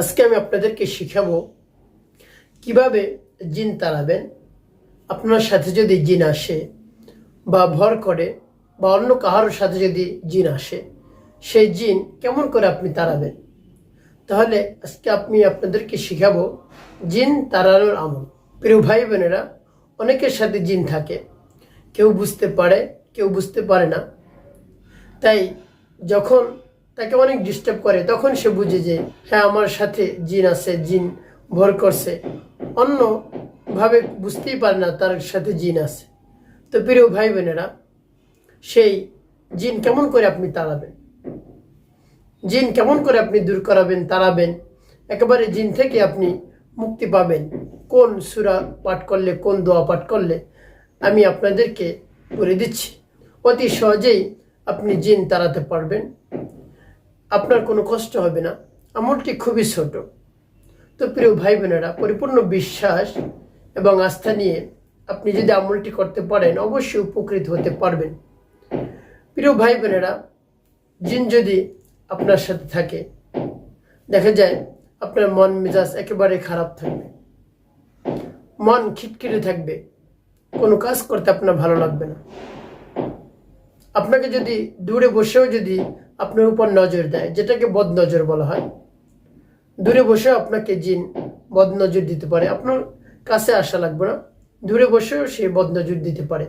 আজকে আমি আপনাদেরকে শিখাবো কীভাবে জিন তাড়াবেন। আপনার সাথে যদি জিন আসে বা ভর করে বা অন্য কাহারোর সাথে যদি জিন আসে, সেই জিন কেমন করে আপনি তাড়াবেন? তাহলে আজকে আমি আপনাদেরকে শিখাবো জিন তাড়ানোর আমল। প্রিয় ভাই বোনেরা, অনেকের সাথে জিন থাকে। কেউ বুঝতে পারে, কেউ বুঝতে পারে না। তাই যখন তাকে অনেক ডিস্টার্ব করে। তখন সে বুঝে যে হ্যাঁ আমার সাথে জিন আছে, জিন ভর করছে। অন্যভাবে বুঝতেই পারে না তার সাথে জিন আছে। তো প্রিয় ভাই বোনেরা সেই জিন কেমন করে আপনি তাড়াবেন? জিন কেমন করে আপনি দূর করাবেন, তাড়াবেন? একেবারে জিন থেকে আপনি মুক্তি পাবেন। কোন সুরা পাঠ করলে, কোন দোয়া পাঠ করলে, আমি আপনাদেরকে বলে দিচ্ছি। অতি সহজেই আপনি জিন তাড়াতে পারবেন। আপনার কোনো কষ্ট হবে না। আমলটি খুবই ছোট। তো প্রিয় ভাই বোনেরা পরিপূর্ণ বিশ্বাস এবং আস্থা নিয়ে আপনি যদি আমলটি করতে পারেন, অবশ্যই উপকৃত হতে পারবেন। প্রিয় ভাই বোনেরা জিন যদি আপনার সাথে থাকে, দেখা যায় আপনার মন মেজাজ একেবারে খারাপ থাকবে। মন খিটখিটে থাকবে। কোনো কাজ করতে আপনার ভালো লাগবে না। আপনাকে যদি দূরে বসেও যদি আপনার উপর নজর দেয়, যেটাকে বদ নজর বলা হয়। দূরে বসেও আপনাকে জিন বদ নজর দিতে পারে। আপনার কাছে আসা লাগবে না। দূরে বসেও সে বদ নজর দিতে পারে।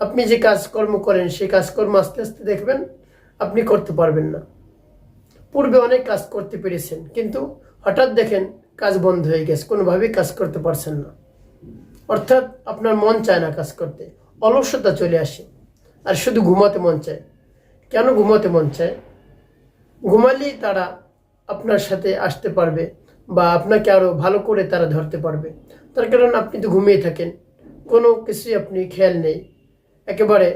আপনি যে কাজকর্ম করেন সেই কাজকর্ম আস্তে আস্তে দেখবেন, আপনি করতে পারবেন না। পূর্বে অনেক কাজ করতে পেরেছেন, কিন্তু হঠাৎ দেখেন কাজ বন্ধ হয়ে গেছে, কোনোভাবেই কাজ করতে পারছেন না। অর্থাৎ আপনার মন চায় না কাজ করতে। অলসতা চলে আসে, আর শুধু ঘুমাতে মন চায়। কেন ঘুমাতে মন চায়? ঘুমালেই তারা আপনার সাথে আসতে পারবে বা আপনাকে আরও ভালো করে তারা ধরতে পারবে। তার কারণ আপনি তো ঘুমিয়ে থাকেন, কোনো কিছুই আপনি খেয়াল নেই। একেবারে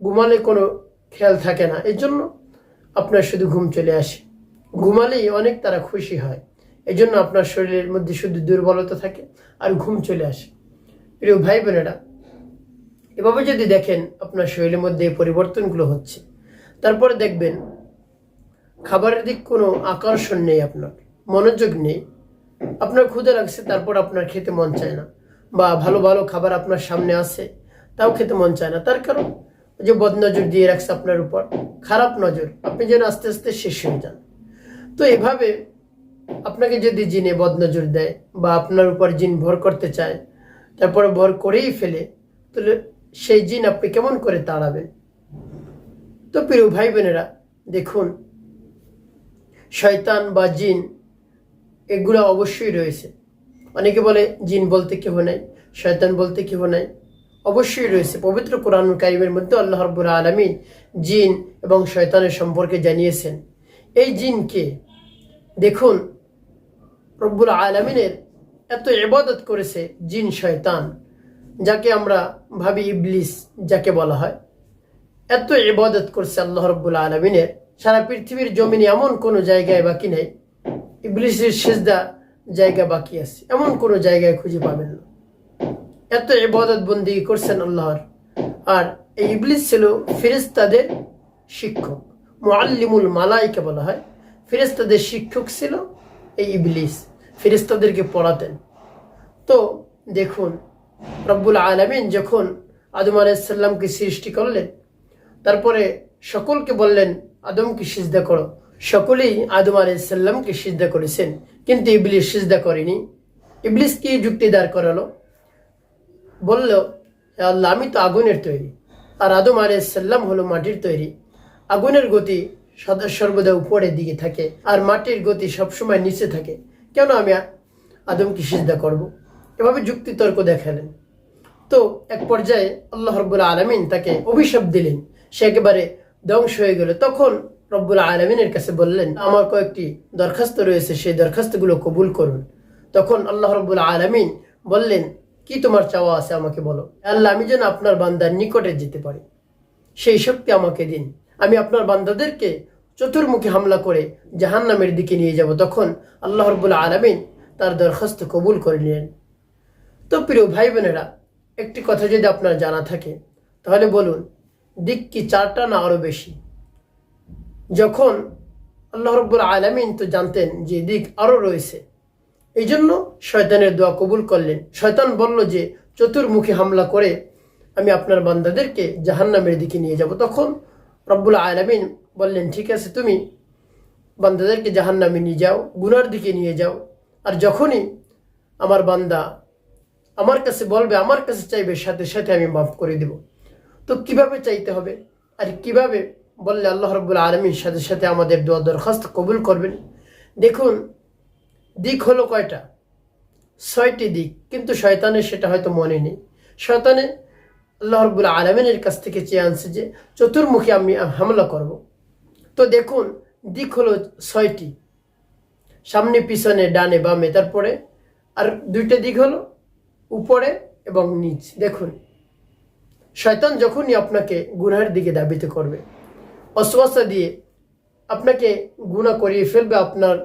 ঘুমালে কোনো খেয়াল থাকে না এই জন্য আপনার শুধু ঘুম চলে আসে। ঘুমালেই অনেক তারা খুশি হয় এই জন্য আপনার শরীরের মধ্যে শুধু দুর্বলতা থাকে আর ঘুম চলে আসে। প্রিয় ভাই বোনেরা এভাবে যদি দেখেন আপনার শরীরের মধ্যে এই পরিবর্তনগুলো হচ্ছে তারপরে দেখবেন খাবারের দিক কোনো আকর্ষণ নেই আপনার, মনোযোগ নেই। আপনার ক্ষুদে লাগছে, তারপর আপনার খেতে মন চায় না। বা ভালো ভালো খাবার আপনার সামনে আছে, তাও খেতে মন চায় না। তার কারণ যে বদনজর দিয়ে রাখছে আপনার উপর, খারাপ নজর, আপনি যেন আস্তে আস্তে শেষ হয়ে যান। তো এভাবে আপনাকে যদি জিনে বদনজর দেয় বা আপনার উপর জিন ভর করতে চায়, তারপরে ভর করেই ফেলে, তাহলে সেই জিন আপনি কেমন করে তাড়াবেন? তো প্রিয় ভাই বোনেরা দেখুন, শয়তান বা জিন, এগুলো অবশ্যই রয়েছে। অনেকে বলে জিন বলতে কেহ নাই, শয়তান বলতে কেহ নাই। অবশ্যই রয়েছে। পবিত্র কোরআন কারিমের মধ্যে আল্লাহ রব্বুল আলমিন জিন এবং শয়তানের সম্পর্কে জানিয়েছেন। এই জিনকে দেখুন, রব্বুল আলমিনের এত ইবাদত করেছে জিন শয়তান যাকে আমরা ভাবি ইবলিস, যাকে বলা হয়। এত ইবাদত করছে আল্লাহ রব্বুল আলমিনের সারা পৃথিবীর জমিনে এমন কোনো জায়গায় বাকি নেই। ইবলিসের সেজদা জায়গা বাকি আছে, এমন কোনো জায়গায় খুঁজে পাবেন না। এত ইবাদত বন্দি করছেন আল্লাহর। আর এই ইবলিস ছিল ফেরেস্তাদের শিক্ষক, মুআল্লিমুল মালাইকে বলা হয়। ফেরেস্তাদের শিক্ষক ছিল এই ইবলিস ফেরেস্তাদেরকে পড়াতেন। তো দেখুন, রব্বুল আলমিন যখন আদম আলাইসাল্লামকে সৃষ্টি করলেন তারপরে সকলকে বললেন, আদমকে সিজদা করো। সকলেই আদম আলাইসাল্লামকে সিজদা করেছেন, কিন্তু ইবলিস সিজদা করেনি। ইবলিস কি যুক্তি দাঁড় করালো? বলল আল্লাহ, আমি তো আগুনের তৈরি, আর আদম আলাইসাল্লাম হলো মাটির তৈরি। আগুনের গতি সদা সর্বদা উপরের দিকে থাকে, আর মাটির গতি সবসময় নিচে থাকে। কেন আমি আদমকে সিজদা করব? এভাবে যুক্তি তর্ক দেখালেন। তো এক পর্যায়ে আল্লাহ রব্বুল আলমিন তাকে অভিশাপ দিলেন। সে একেবারে ধ্বংস হয়ে গেল। তখন রব্বুল আলমিনের কাছে বললেন, আমার কয়েকটি দরখাস্ত রয়েছে, সেই দরখাস্তগুলো কবুল করুন। তখন আল্লাহ রব্বুল আলমিন বললেন, কি তোমার চাওয়া আছে আমাকে বলো। আল্লাহ, আমি যেন আপনার বান্দার নিকটে যেতে পারি। সেই শক্তি আমাকে দিন। আমি আপনার বান্দাদেরকে চতুর্মুখী হামলা করে জাহান্নামের দিকে নিয়ে যাব। তখন আল্লাহ রব্বুল আলমিন তার দরখাস্ত কবুল করে নিলেন। তো প্রিয় ভাই বোনেরা একটি কথা যদি আপনার জানা থাকে, তাহলে বলুন, দিক কি চারটা না আরও বেশি? যখন আল্লাহ রব্বুল আলমিন তো জানতেন যে দিক আরও রয়েছে এই জন্য শয়তানের দোয়া কবুল করলেন। শয়তান বলল যে, চতুর্মুখী হামলা করে আমি আপনার বান্দাদেরকে জাহান্নামের দিকে নিয়ে যাব। তখন রব্বুল আলমিন বললেন, ঠিক আছে তুমি বান্দাদেরকে জাহান্নামে নিয়ে যাও, গুনার দিকে নিয়ে যাও। আর যখনই আমার বান্দা আমার কাছে বলবে, আমার কাছে চাইবে, সাথে সাথে আমি মাফ করে দেব। তো কীভাবে চাইতে হবে? আর কীভাবে বললে আল্লাহ রব্বুল আলমীর সাথে সাথে আমাদের দোয়া দরখাস্ত কবুল করবেন? দেখুন, দিক হলো কয়টা? ছয়টি দিক, কিন্তু শয়তানের সেটা হয়তো মনে নেই। শয়তানে আল্লাহ রব্বুল আলমিনের কাছ থেকে চেয়ে আনছে যে, চতুর্মুখী আমি হামলা করব। তো দেখুন, দিক হলো ছয়টি। সামনে, পিছনে, ডানে, বামে, তারপরে আর দুইটা দিক হলো উপরে এবং নিচ। দেখুন, শয়তান যখনই আপনাকে গুনার দিকে দাবিত করবে অশ্বাসা দিয়ে আপনাকে গুণা করিয়ে ফেলবে, আপনার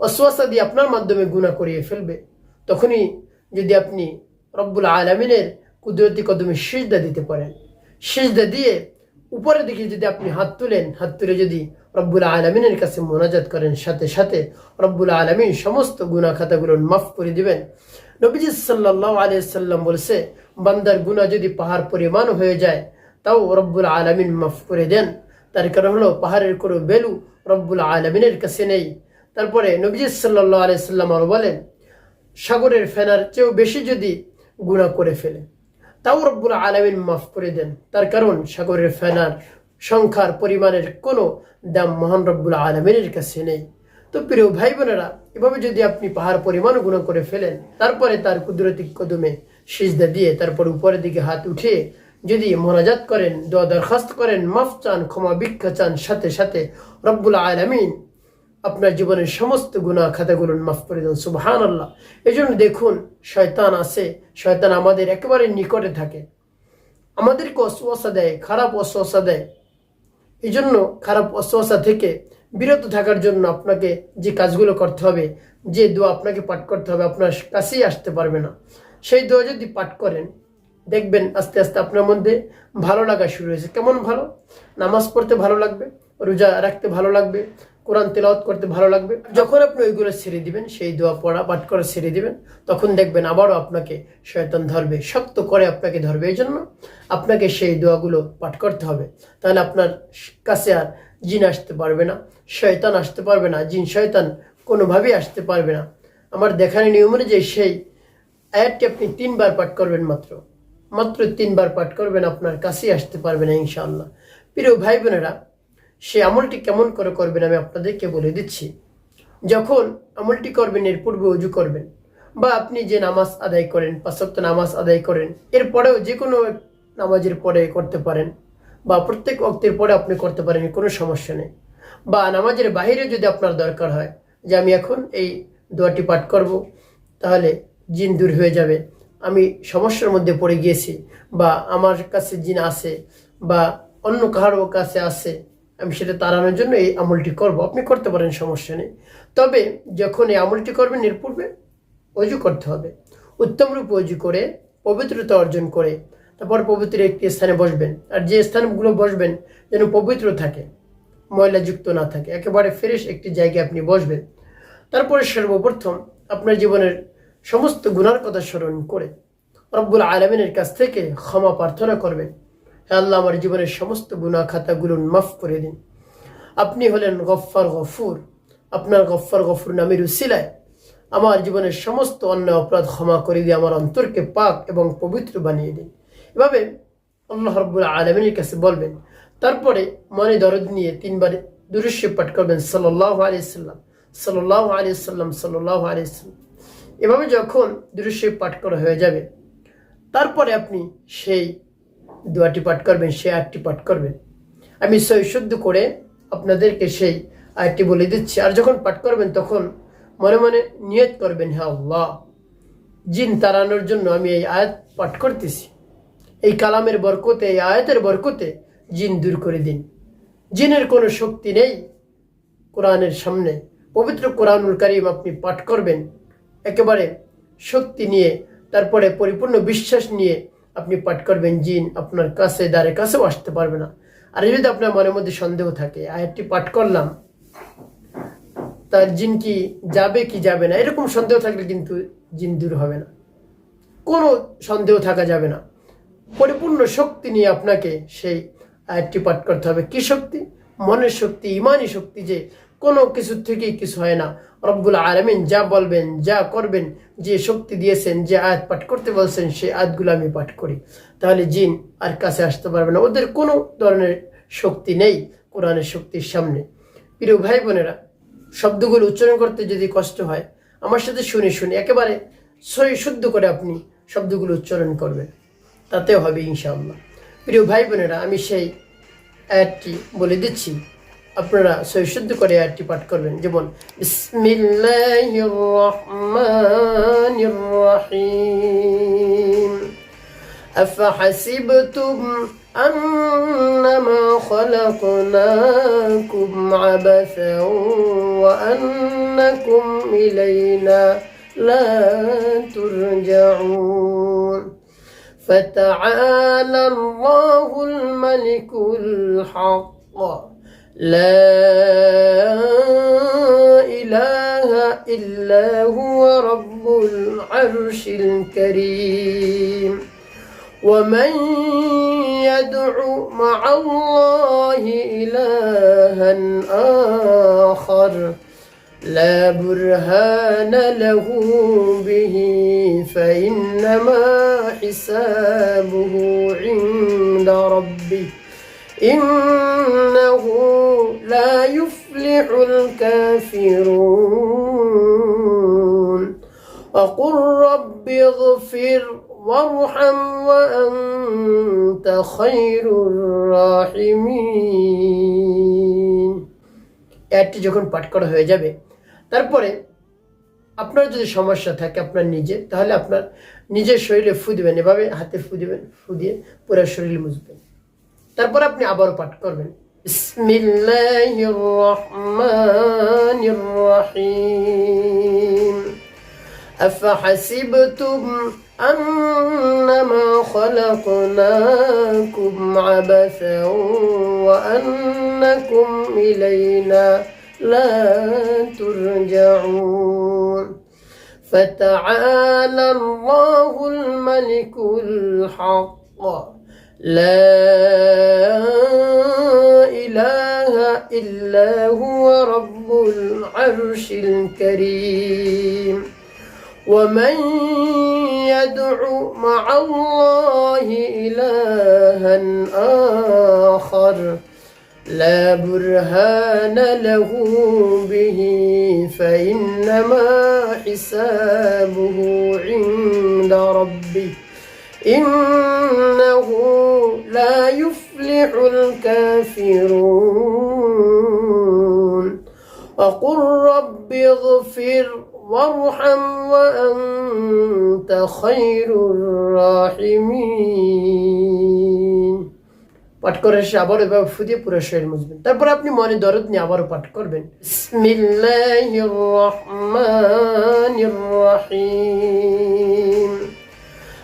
অশ্বাসা দিয়ে আপনার মাধ্যমে গুণা করিয়ে ফেলবে, তখনই যদি আপনি রব্বুল আলমিনের কুদরতি কদমে সিজদা দিতে পারেন। সিজদা দিয়ে উপরের দিকে যদি আপনি হাত তুলেন, হাত তুলে যদি রব্বুল আলমিনের কাছে মোনাজাত করেন, সাথে সাথে রব্বুল আলমিন সমস্ত গুণা খাতাগুলো মাফ করে দিবেন। নবীজি সাল্লাহ আলিয়াল্লাম বলছে, বান্দার গুণা যদি পাহাড় পরিমাণ হয়ে যায়, তাও রব্বুল আলমিন মাফ করে দেন। তার কারণ হলো পাহাড়ের কোনো বেলু রব্বুল আলমিনের কাছে নেই। তারপরে নবীজি সাল্লাহ আলিয়াল্লাম আরও বলেন, সাগরের ফেনার চেয়েও বেশি যদি গুণা করে ফেলে, তাও রব্বুল আলমিন মাফ করে দেন। তার কারণ সাগরের ফেনার সংখ্যার পরিমাণের কোনো দাম মহান রব্বুল আলমিনের কাছে নেই। তো প্রিয় ভাই বোনেরা এভাবে যদি আপনি পাহাড় পরিমাণ গুণ করে ফেলেন, তারপরে তার কুদরতি কদমে সিজদা দিয়ে তারপর উপরের দিকে হাত উঠিয়ে যদি মোনাজাত করেন, দোয়া দরখাস্ত করেন, মাফ চান, ক্ষমা ভিক্ষা চান, সাথে সাথে রব্বুল আলমিন আপনার জীবনের সমস্ত গুণা খাতাগুলো মাফ করে দেন সুবহান আল্লাহ এই জন্য দেখুন, শয়তান আছে, শয়তান আমাদের একেবারে নিকটে থাকে। আমাদেরকে অশ্বাসা দেয়, খারাপ অশ্বাসা দেয়। এই জন্য খারাপ অশ্বাসা থেকে বিরত থাকার জন্য আপনাকে যে কাজগুলো করতে হবে, যে দোয়া আপনাকে পাঠ করতে হবে, আপনার কাছেই আসতে পারবে না। সেই দোয়া যদি পাঠ করেন, দেখবেন আস্তে আস্তে আপনার মধ্যে ভালো লাগা শুরু হয়েছে। কেমন ভালো? নামাজ পড়তে ভালো লাগবে? রোজা রাখতে ভালো লাগবে? কোরআন তেলাওয়াত করতে ভালো লাগবে। যখন আপনি ওইগুলো ছেড়ে দিবেন, সেই দোয়া পড়া, পাঠ করে ছেড়ে দিবেন, তখন দেখবেন আবারও আপনাকে শয়তান ধরবে, শক্ত করে আপনাকে ধরবে। এই জন্য আপনাকে সেই দোয়াগুলো পাঠ করতে হবে। তাহলে আপনার কাছে আর জিন আসতে পারবে না, শয়তান আসতে পারবে না, জিন শয়তান কোনোভাবেই আসতে পারবে না। আমার দেখানো নিয়ম অনুযায়ী সেই আয়াতটি আপনি তিনবার পাঠ করবেন মাত্র। মাত্র তিনবার পাঠ করবেন, আপনার কাছেই আসতে পারবে না ইনশাআল্লাহ। প্রিয় ভাই বোনেরা সে আমলটি কেমন করে করবেন আমি আপনাদেরকে বলে দিচ্ছি। যখন আমলটি করবেন, এর পূর্বে উজু করবেন বা আপনি যে নামাজ আদায় করেন পাঁচক্ত নামাজ আদায় করেন এরপরেও যে কোনো নামাজের পরে করতে পারেন বা প্রত্যেক অক্তের পরে আপনি করতে পারেন, কোনো সমস্যা নেই। বা নামাজের বাহিরে যদি আপনার দরকার হয় যে আমি এখন এই দোয়াটি পাঠ করব, তাহলে জিন দূর হয়ে যাবে। আমি সমস্যার মধ্যে পড়ে গিয়েছি বা আমার কাছে জিন আছে বা অন্য কারও কাছে আছে আমি সেটা তাড়ানোর জন্য এই আমলটি করব। আপনি করতে পারেন, সমস্যা নেই। তবে যখন এই আমলটি করবেন, এর পূর্বে অজু করতে হবে। উত্তম রূপে অজু করে, পবিত্রতা অর্জন করে, তারপর পবিত্র একটি স্থানে বসবেন। আর যে স্থানগুলো বসবেন, যেন পবিত্র থাকে, ময়লাযুক্ত না থাকে, একেবারে ফ্রেশ একটি জায়গায় আপনি বসবেন। তারপরে সর্বপ্রথম আপনার জীবনের সমস্ত গুণার কথা স্মরণ করে, রব্বুল আলমিনের কাছ থেকে ক্ষমা প্রার্থনা করবেন। আল্লাহ, আমার জীবনের সমস্ত গুণা খাতাগুলো মাফ করে দিন। আপনি হলেন গফ্ফার গফুর। আপনার গফ্ফার গফুর নামের উসিলায় আমার জীবনের সমস্ত অন্য অপরাধ ক্ষমা করে দিয়ে আমার অন্তরকে পাক এবং পবিত্র বানিয়ে দিন। এভাবে আল্লাহ রব্বুল আলমিনের কাছে বলবেন, তারপরে মনে দরদ নিয়ে তিনবার দুরুশ্য পাঠ করবেন সাল্লাহ আলিয়াল্লাম সাল্লাহ আলিয়াল্লাম সাল্লাহ আলিয়াল্লাম এভাবে যখন দুরুশ্য পাঠ করা হয়ে যাবে, তারপরে আপনি সেই দোয়াটি পাঠ করবেন সেই আয়টি পাঠ করবেন। আমি শুদ্ধ করে আপনাদেরকে সেই আয়টি বলে দিচ্ছি। আর যখন পাঠ করবেন, তখন মনে মনে নিয়ত করবেন হ্যাঁ আল্লাহ, জিন তাড়ানোর জন্য আমি এই আয়াত পাঠ করতেছি। এই কালামের বরকতে, এই আয়াতের বরকতে জিন দূর করে দিন। জিনের কোনো শক্তি নেই কোরআনের সামনে। পবিত্র কোরআনুল কারিম আপনি পাঠ করবেন। একেবারে শক্তি নিয়ে, তারপরে পরিপূর্ণ বিশ্বাস নিয়ে আপনি পাঠ করবেন জিন, আপনার কাছে, দ্বারে কাছেও আসতে পারবে না। আর যদি আপনার মনের মধ্যে সন্দেহ থাকে, আয়াতটি পাঠ করলাম, তার জিন কি যাবে কি যাবে না, এরকম সন্দেহ থাকলে কিন্তু জিন দূর হবে না। কোনো সন্দেহ থাকা যাবে না। পরিপূর্ণ শক্তি নিয়ে আপনাকে সেই আয়াতটি পাঠ করতে হবে। কি শক্তি? মনের শক্তি, ইমানি শক্তি যে কোনো কিছু থেকেই কিছু হয় না। রব্বুল আলমিন যা বলবেন, যা করবেন, যে শক্তি দিয়েছেন, যে আয়াত পাঠ করতে বলছেন, সেই আয়াতগুলো আমি পাঠ করি। তাহলে জিন আর কাছে আসতে পারবে না। ওদের কোনো ধরনের শক্তি নেই কোরআনের শক্তির সামনে। প্রিয় ভাই বোনেরা, শব্দগুলো উচ্চারণ করতে যদি কষ্ট হয়, আমার সাথে শুনে শুনে একেবারে সই শুদ্ধ করে আপনি শব্দগুলো উচ্চারণ করবেন। তাতেও হবে ইনশাআল্লাহ। প্রিয় ভাই বোনেরা, আমি সেই আয়াতটি বলে দিচ্ছি। আপনারা সই শুদ্ধ করে আয়াতটি পাঠ করবেন যেমন বিসমিল্লাহির রহমানির রহিম أفحسبتم أنما خلقناكم عبثا وأنكم إلينا لا ترجعون فتعالى الله الملك الحق لا إله إلا هو رب العرش الكريم. ومن يدع مع الله إلها آخر لا برهان له به فإنما حسابه عند ربه. إنه لا يفلح الكافرون وقل رب اغفر وارحم وأنت خير الراحمين অ্যাডটি যখন পাঠ করা হয়ে যাবে তারপরে আপনার যদি সমস্যা থাকে আপনার নিজে তাহলে আপনার নিজের শরীরে ফু দিবেন এভাবে হাতে ফু দিবেন ফু দিয়ে পুরো শরীর মুছবেন তারপর আপনি আবারও পাঠ করবেন বিসমিল্লাহির রহমানির রহিম أفحسبتم أنما خلقناكم عبثا وأنكم إلينا لا ترجعون فتعالى الله الملك الحق لا إله إلا هو رب العرش الكريم. ومن يدع مع الله إلها آخر لا برهان له به فإنما حسابه عند ربه. إنه لا يفلح الكافرون وقل رب اغفر وارحم وأنت خير الراحمين পাঠ করে এসে আবার এভাবে ফুদিয়ে পুরো শরীর মুছবেন তারপর আপনি মনে দরদ নিয়ে আবারও পাঠ করবেন বিসমিল্লাহির রহমানির রহিম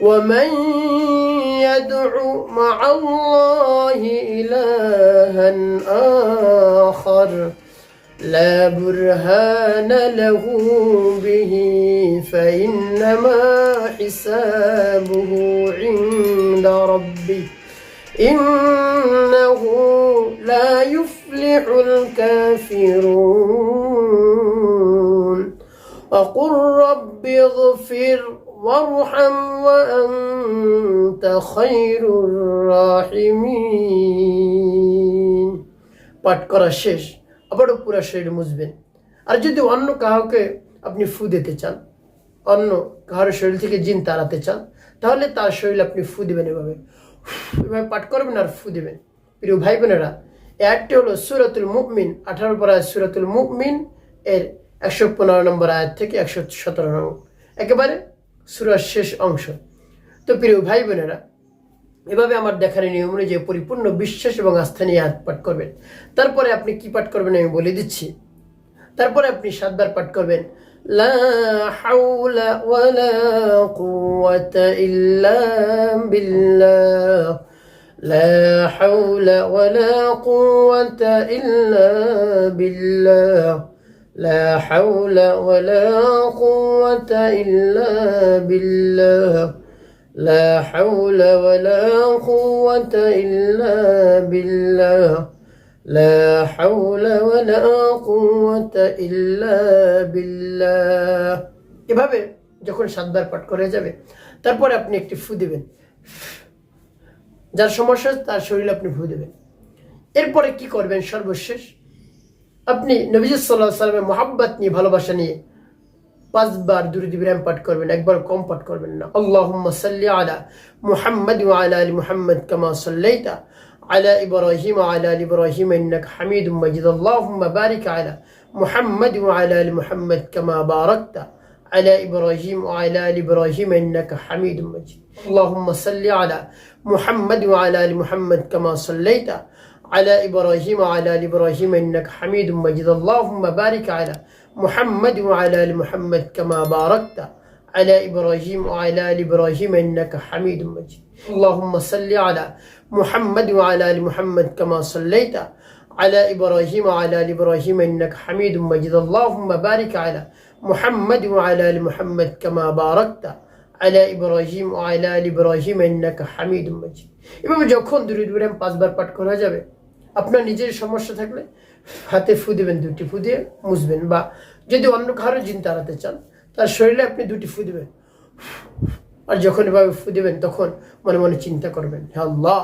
ومن يدع مع الله إلها آخر لا برهان له به فإنما حسابه عند ربه إنه لا يفلح الكافرون. وقل رب اغفر وارحم وأنت خير الراحمين পাঠ করা শেষ আবারও পুরো শরীর মুছবেন আর যদি অন্য কাউকে আপনি ফু দিতে চান অন্য কারোর শরীর থেকে জিন তাড়াতে চান তাহলে তার শরীরে আপনি ফু দিবেন এভাবে এভাবে পাঠ করবেন আর ফু দিবেন প্রিয় ভাই বোনেরা এই আয়াতটি হলো সুরাতুল মুকমিন আঠারো পর আয়াত সুরাতুল মুকমিন এর একশো পনেরো নম্বর আয়াত থেকে একশো সতেরো নম্বর একেবারে সুরার শেষ অংশ। তো প্রিয় ভাই বোনেরা, এভাবে আমার দেখার নিয়ম অনুযায়ী পরিপূর্ণ বিশ্বাস এবং আস্থা নিয়ে হাত পাঠ করবেন। তারপরে আপনি কি পাঠ করবেন আমি বলে দিচ্ছি। তারপরে আপনি সাতবার পাঠ করবেন, লা হাওলা ওয়ালা কুওয়াতা ইল্লা বিল্লা লা ওয়ালা ইল্লা لا حول ولا قوة إلا بالله لا حول ولا قوة إلا بالله لا حول ولا قوة إلا بالله এভাবে যখন সাতবার পাঠ করে যাবে তারপরে আপনি একটি ফু দেবেন যার সমস্যা তার শরীরে আপনি ফু দেবেন এরপরে কি করবেন সর্বশেষ আপনি নবীজ সাল্লাহ সাল্লামের মোহাব্বত নিয়ে ভালোবাসা নিয়ে পাঁচবার দুরুদ ইব্রাহিম পাঠ করবেন একবার কম পাঠ করবেন না আল্লাহুম্মা সাল্লি আলা মুহাম্মদ ওয়া আলা আলি মুহাম্মদ কামা সাল্লাইতা على إبراهيم وعلى آل إبراهيم إنك حميد مجيد اللهم بارك على محمد وعلى آل محمد كما باركت على إبراهيم وعلى آل إبراهيم إنك حميد مجيد اللهم صل على محمد وعلى آل محمد كما صليت على إبراهيم وعلى آل إبراهيم إنك حميد مجيد اللهم بارك على محمد وعلى آل محمد كما باركت على إبراهيم وعلى آل إبراهيم إنك حميد مجيد اللهم صل على محمد وعلى آل محمد كما صليت على إبراهيم وعلى آل إبراهيم إنك حميد مجيد اللهم بارك على محمد وعلى آل محمد كما باركت على إبراهيم وعلى آل إبراهيم إنك حميد مجيد এভাবে যখন দূরে দূরে পাঁচবার পাঠ করা যাবে আপনার নিজের সমস্যা থাকলে হাতে ফু দেবেন দুটি ফু দিয়ে মুছবেন বা যদি অন্য কারও জিন তাড়াতে চান, তার শরীরে আপনি দুটি ফু দেবেন। আর যখন এভাবে ফু দেবেন, তখন মনে মনে চিন্তা করবেন হ্যাঁ আল্লাহ,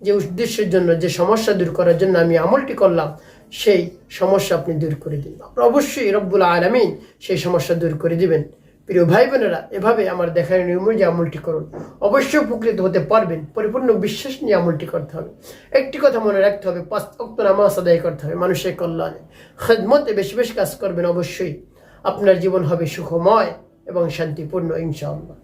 যে উদ্দেশ্যের জন্য, যে সমস্যা দূর করার জন্য আমি আমলটি করলাম, সেই সমস্যা আপনি দূর করে দিন। অবশ্যই রব্বুল আলমিন সেই সমস্যা দূর করে দিবেন। প্রিয় ভাই বোনেরা এভাবে আমার দেখার নিয়ম যে আমলটি করুন। অবশ্যই উপকৃত হতে পারবেন, পরিপূর্ণ বিশ্বাস নিয়ে আমলটি করতে হবে। একটি কথা মনে রাখতে হবে পাস্তক্ত নামাজ আদায় করতে হবে মানুষের কল্যাণে। খেদমতে বেশি বেশি কাজ করবেন অবশ্যই। আপনার জীবন হবে সুখময় এবং শান্তিপূর্ণ, ইনশাআল্লাহ।